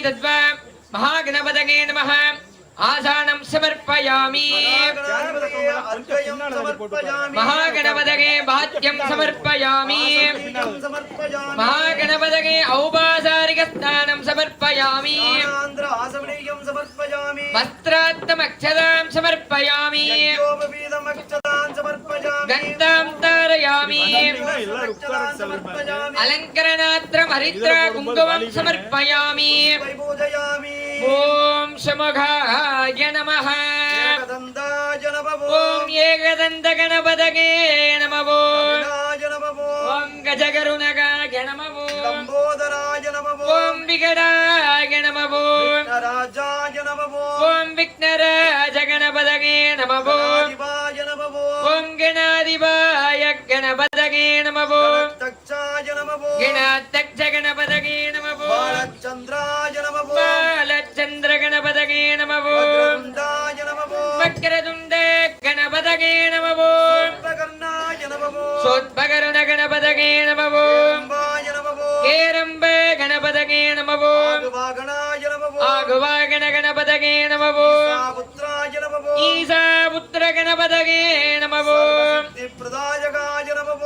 దద్వా మహాగణపతగే నమః. ఆసానం సమర్పయామి. మహాగణపతగే వాద్యం సమర్పయామి. మహాగణపతగే ఔపాసారిక స్నానం సమర్పయామి. వస్త్రాత్తమక్షదాం సమర్పయామి. గంధాం తారయామి. అలంకరణాత్రం హరిద్ర కుంకుమం సమర్పయామి. ఓం శముఖాయ నమః. ఓం ఏకదంత గణపతగే నమః. ఓం గజగరుణగాయ నమః. ఓం వికటాయ నమః. ఓం విఘ్నరాజ ஓம் கணாதிபாய கணபதகே நமவோ தக்ஷாய நமவோ கணாத்தக்ஷ கணபதகே நமவோ பாலச்சந்திராய நமவோ பாலச்சந்திர கணபதகே நமவோ வக்ரதுண்டாய நமவோ வக்ரதுண்ட கணபதகே நமவோ சோத்பகர்ணாய நமவோ சோத்பகர்ண கணபதகே நமவோ கேரம்ப கணபதகே நமவோ ஆகுவாகண கணபதகே நமவோ ஈசா గణపతగే నమః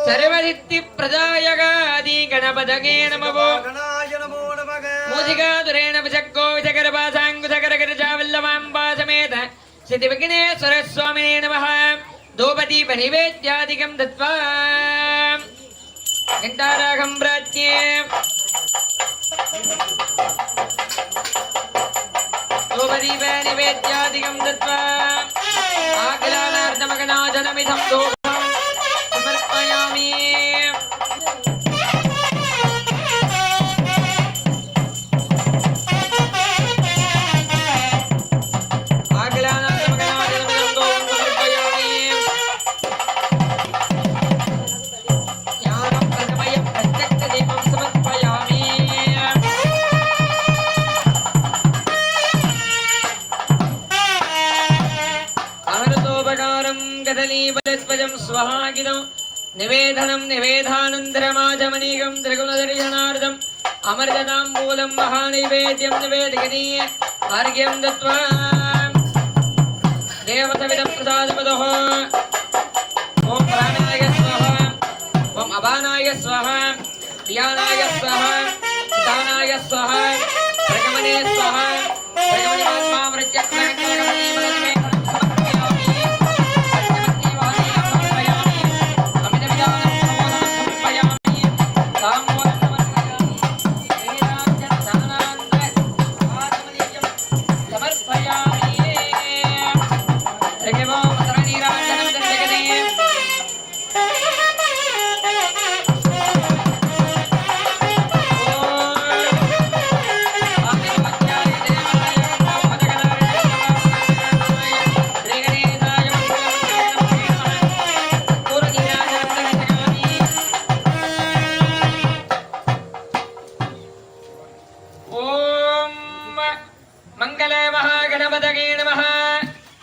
సర్వసిద్ధి ప్రదాయగాది గణపతగే నమః మూజికాదురేణ విచక్కో విచకరపాసాంగుశకర గిరిజావల్లమాంబా సమేత శ్రీ విఘ్నేశ్వర స్వామినే నమః దోపదీప నైవేద్యాదికం దత్వా घंटारागं प्राच्ये धूपदीप निवेद्यादिकं दत्त्वा आकलानार्दमगणाजनमिदं अमृतोपकारं कदलीबलस्वजं स्वहागिदं निवेदनं निवेदानन्तरमाजमनीकं त्रिगुणदर्शनार्थम् अमृतताम्बूलं महानैवेद्यं निवेदयनीय अर्घ्यं दत्त्वा देवतविदप्रसादपदः ॐ प्राणाय स्वाहा ॐ अपानाय स्वाहा प्रियाणाय स्वाहा दानाय स्वाहा प्रगमने स्वाहा प्रगमने आत्मा प्रत्यक्षमने மங்களே மகாகணபதகே நம.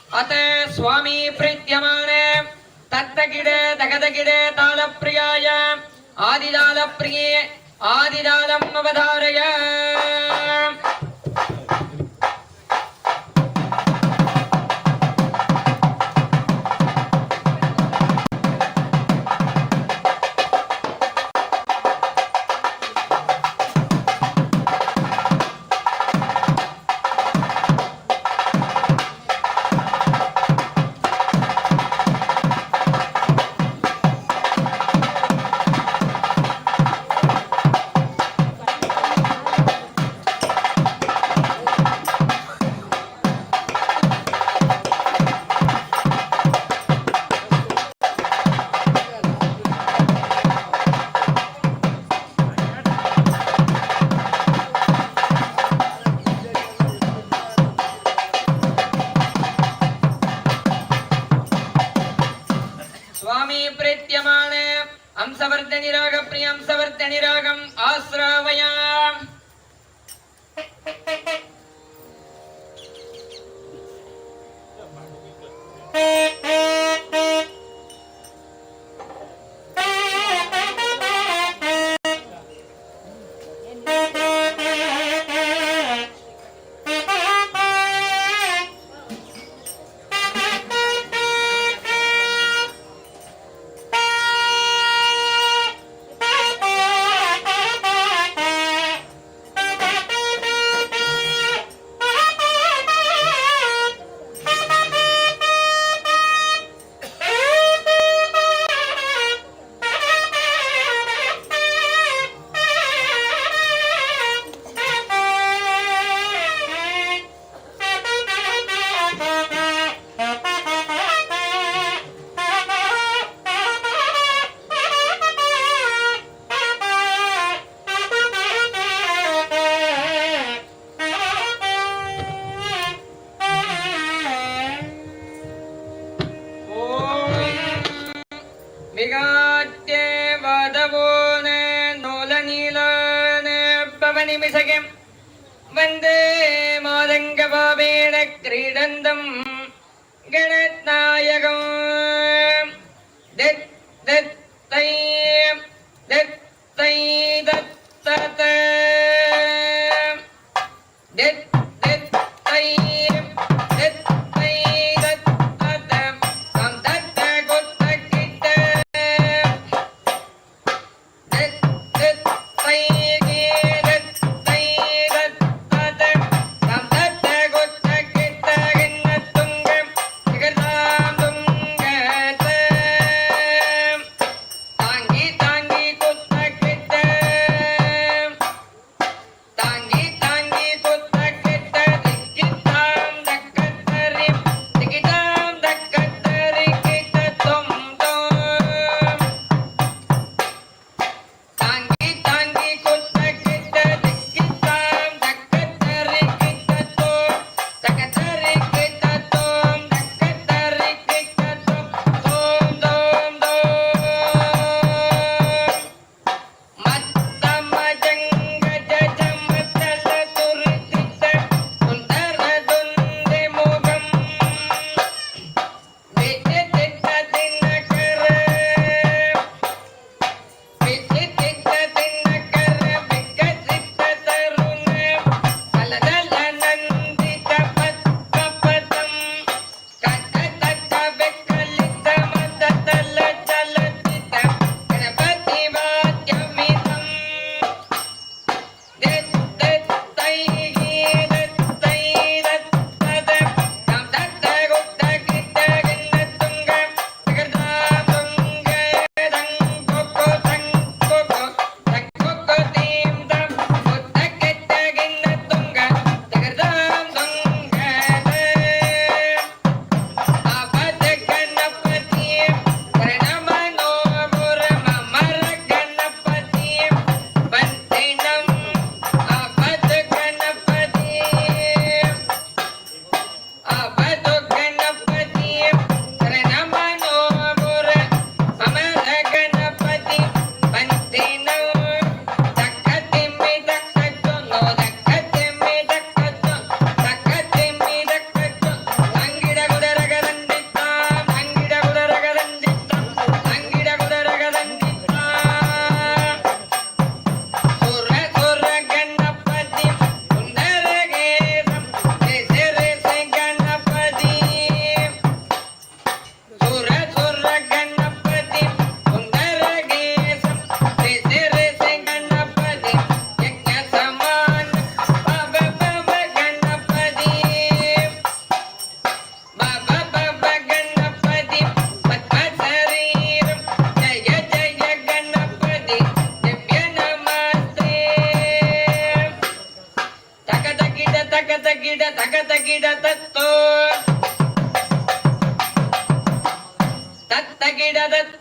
அத சுவாமி பிரீத்தியமான தத்தகிட தகதகிட தாளப்பிரியாய ஆதிதாளப்பிரியே ஆதிதாலம் அவதாரய. త్యాగం ఆశ్రావయా விசகம் வந்தே மாதங்கபாவேன கிரீடந்தம். கணநாயகம் தத் தத்தை தத்தை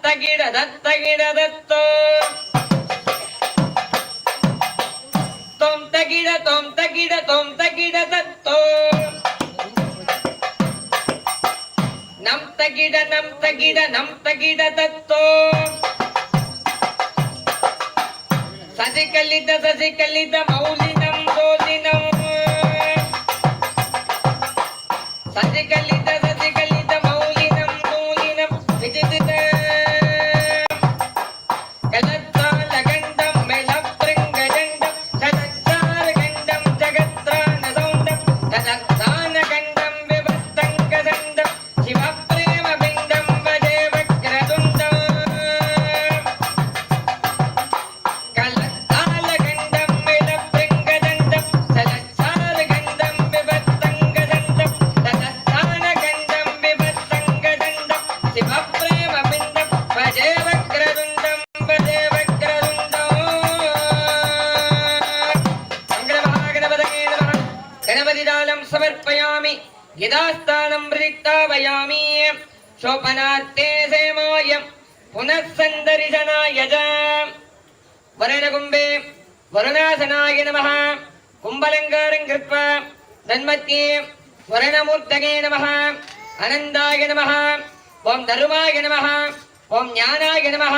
ದತ್ತ ಗಿಡ ದತ್ತ ಗಿಡ, ದತ್ತ. ತೊಂತ ಗಿಡ ತೊಂತ ಗಿಡ ತೊಂತ ಗಿಡ, ದತ್ತ. ನಮ್ತ ಗಿಡ ನಮ್ತ ಗಿಡ ನಮ್ತ ಗಿಡ, ದತ್ತ. ಸಸಿ ಕಲ್ಲಿದ್ದ ಸಸಿ ಕಲ್ಲಿದ್ದ ಮೌಲಿ ನಮ್ ದೋಲಿ ನಮ್. ಸಸಿ ಕಲ್ಲಿದ್ದ यथास्थानम् रिक्तावयामि शोपनार्थे सेमाय पुनः सन्दर्शनाय च वरणकुम्भे वरुणासनाय नमः कुम्भलङ्कारम् कृत्वा तन्मध्ये वरणमूर्तये नमः अनन्दाय नमः ॐ धर्माय नमः ॐ ज्ञानाय नमः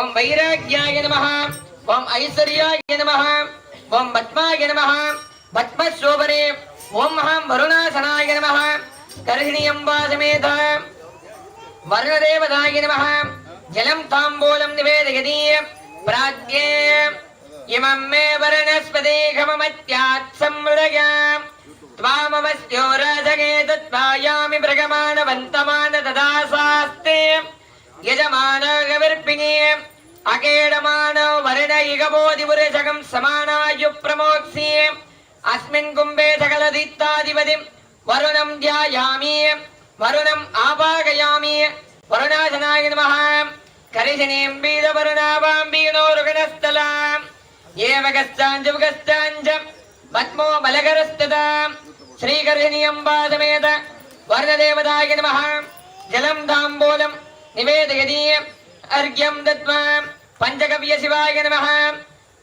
ॐ वैराग्याय नमः ॐ ऐश्वर्याय नमः ॐ पद्माय नमः पद्मशोभने ఓం మహాం వరుణాసనాయ నమ కర్హిణీయంబా సమేత వరుణదేవతాయ నమ జలం తాంబూలం నివేదయతి ప్రాజ్ఞే ఇమం మే వరుణస్పదేహమత్యాత్ సంమృదయ त्वामवस्यो राजगे तत्त्वायामि भ्रगमाणवन्तमान तदा सास्ते यजमानगविर्पिणे अकेडमानो वर्ण इगबोधिपुरुषकम् समानायुप्रमोक्ष्ये அஸ்மின் கும்பே சகலதித்தாதிபதிம் வருணம் தியாயாமி வருணம் ஆபாகயாமி வருணாசனாய நமஹ கரிசனேம் வீத வருணாபாம்பீனோருகணஸ்தலாம் ஏவகஸ்தாஞ்சபுகஸ்தாஞ்சம் பத்மோ பலகரஸ்ததாம் ஸ்ரீகர்ஷணியம் பாதமேத வருணதேவதாய நமஹ ஜலம் தாம்போலம் நிவேதயதி அர்க்யம் தத்வா பஞ்சகவிய சிவாய நமஹ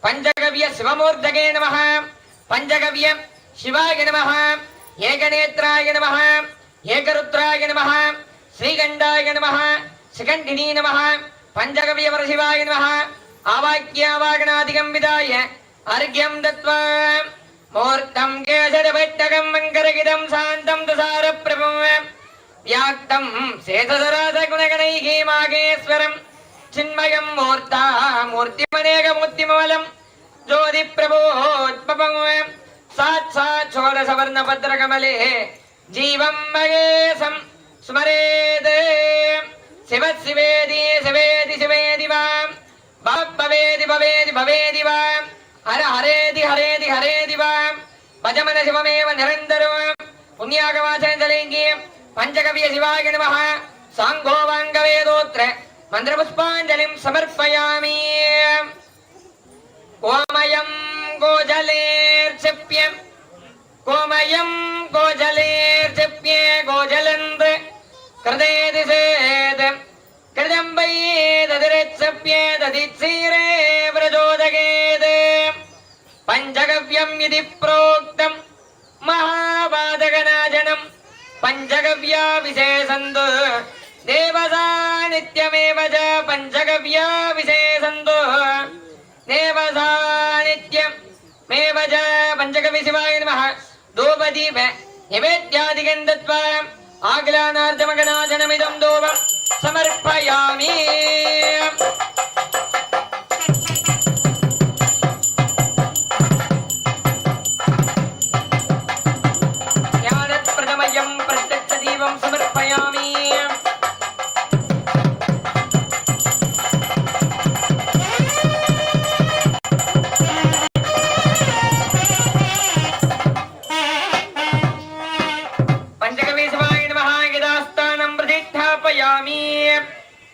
பஞ்சகவிய சிவமூர்த்தகே நமஹ பஞ்சகவியம் சிவாய நமக ஏகநேத்ராய நமக ஏகருத்ராய நமக ஸ்ரீகண்டாய நமக சிகண்டினி நமக பஞ்சகவிய பரசிவாய நமக ஆவாக்கியாவாகனாதிகம் விதாய அர்க்யம் தத்வா. மூர்த்தம் கேசரபட்டகம் மங்கரகிதம் சாந்தம் துசார பிரபம் வியாக்தம் சேதசராச குணகணைகீமாகேஸ்வரம் சின்மயம் மூர்த்தா மூர்த்திமனேக மூர்த்திமலம் జ్యోతి ప్రభోత్మపం సాక్షాత్ షోడశవర్ణభద్రకమలే జీవం మహేశం స్మరేత్ శివ శివేది శివేది శివేది వా భవేది భవేది భవేది వా హర హరేది హరేది హరేది వా భజమన శివమేవ నిరంతరం పుణ్యాగవాచనజలింగి పంచకవ్య శివాయ నమ సాంగోవాంగవేదోత్ర మంత్రపుష్పాంజలిం సమర్పయామి కోమయం గోజలేర్చప్య కోమయం గోజలేర్చప్య గోజలంత కృదేది సేద కృతం వయ్యేదతిరేత్సప్యేదతిత్సీరే వ్రజోదగేద్. పంచగవ్యం ఇది ప్రోక్తం మహాబాధగనాజనం పంచగవ్యా విశేషందు దేవతా నిత్యమేవ చ పంచగవ్యా విశేషందు. దేవతా నిత్యం మేవజ పంచకవి శివాయ నమ దూపదీప నివేద్యాదికం దత్వా ఆగ్లానార్జమగనాజనమిదం ధూపం సమర్పయామి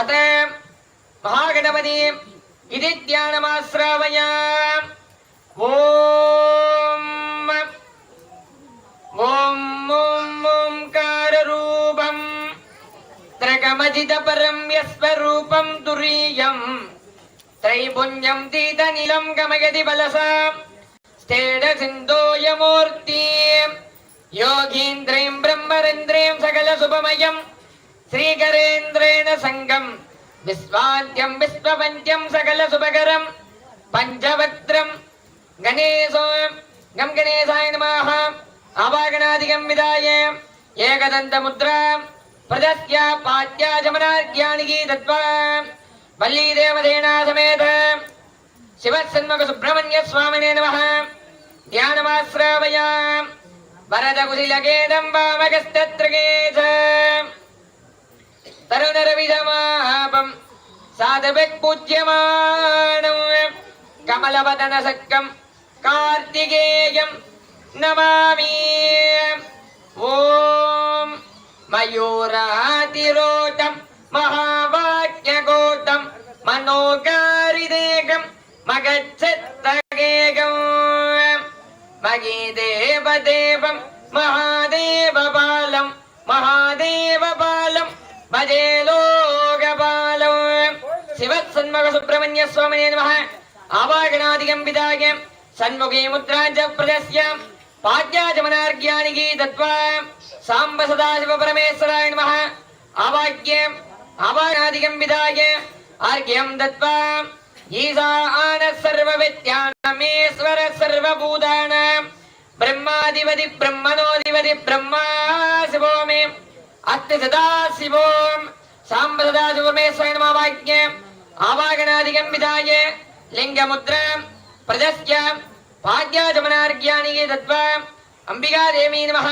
अत महागणपति इति ध्यानमाश्रावय ॐ ॐ ॐ ॐकाररूपं त्रगमजितपरं यस्वरूपं तुरीयं त्रैपुण्यं तीतनीलं गमयति बलसां स्तेडसिन्धोयमूर्तिं योगीन्द्रीं ब्रह्मरेन्द्रीं सकलसुभमयम् శ్రీకరేంద్రేణ సంగం విశ్వాద్యం విశ్వపంచం సకల శుభకరం పంచవక్త్రం గణేశో గం గణేశాయ నమః ఆవాగణాదికం విదాయ ఏకదంతముద్ర ప్రదస్య పాత్యాజమనార్ఘ్యానికి దత్వా వల్లీదేవదేనా సమేత శివసన్ముఖ సుబ్రహ్మణ్య స్వామినే నమః ధ్యానమాశ్రావయ వరద కుశిలకేదం వామగస్తత్రగేశ తరుణరవిధమాపం సాధవక్ పూజ్యమానం కమలవదన సక్కం కార్తికేయం నమామి. ఓం మయూరాతిరోటం భజే లోకపాలం శివత్ సన్ముఖ సుబ్రహ్మణ్య స్వామినే నమ ఆవాగణాధికం పిదాగ్యం సన్ముఖే ముద్రాంచ ప్రజస్య పాద్యాచమనార్ఘ్యానికి తత్వా సాంబ సదాశివ పరమేశ్వరాయ నమ ఆవాగ్యం ఆవాగణాధికం పిదాయ బ్రహ్మణోధిపతి బ్రహ్మా శివోమే அத்து சதா சிவோம் சாம்பதா சிவமேஸ்வர நமவாக்கியம் ஆவாகனாதிகம் விதாய லிங்க முத்ரம் பிரஜஸ்ய பாக்யாஜமனார்கியானிகே தத்வ அம்பிகா தேவி நம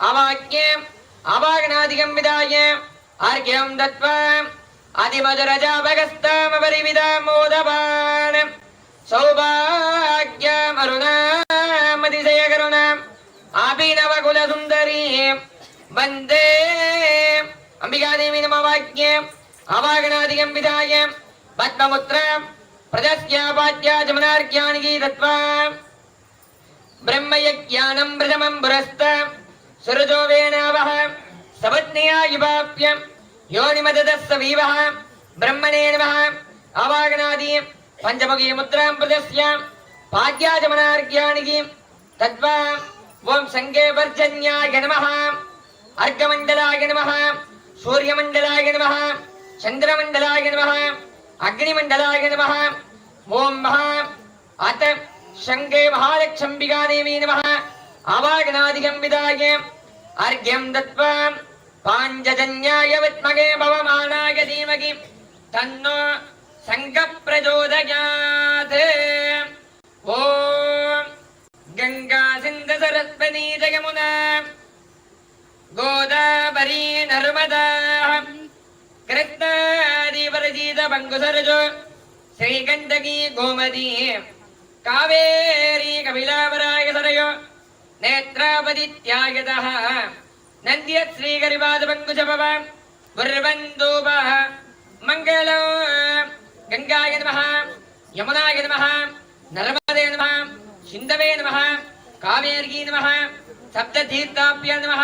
ஆவாக்கியம் ஆவாகனாதிகம் விதாய ஆர்கியம் தத்வ அதிமதுரஜாபகஸ்தாமபரிவிதாமோதபான சௌபாக்யம் அருணாமதிசயகருணாம் அபிநவகுலசுந்தரீம் बंदे अम्बिका देवी नमः वाक्ये अवागनादि अम्बिदाये बद्मगुत्रे प्रजस्यापाद्य जमनार्क्यानगी तत्वा ब्रह्मयक्यानं ब्रह्मं ब्रस्ता सर्जोवेन अवह सबत्निया युवाप्य योनि मध्यदश सभीवह ब्रह्मने नमः अवागनादि पंचमुग्य मुत्रे प्रजस्य पाद्य जमनार्क्यानगी அர்க்கமண்டலாய நம சூரியமண்டலாய நம சந்திரமண்டலாய நம அக்னிமண்டலாய நம ஓம் மகா அத்த சங்கே மகாலட்சம்பிகா தேவி நம அவாகநாதிகம் விதாய அர்க்யம் தத்வா பாஞ்சஜன்யாய வித்மகே பவமானாய தீமகி தன்னோ சங்க பிரஜோதயாத் ஓம் கங்கா சிந்த சரஸ்வதி ஜெயமுனா. गोदावरी नर्मदा कृष्णादिवरजित बङ्गुसरजो श्रीगण्डकी गोमती कावेरी कपिलावराय सरयो नेत्रापदित्यागतः नन्द्यत् श्रीगरिपादपङ्कुशभव गुर्वन्दूपः मङ्गलो गङ्गाय नमः यमुनाय नमः नर्मदे नमः सिन्धवे नमः कावेर्गी नमः सप्ततीर्थाभ्य नमः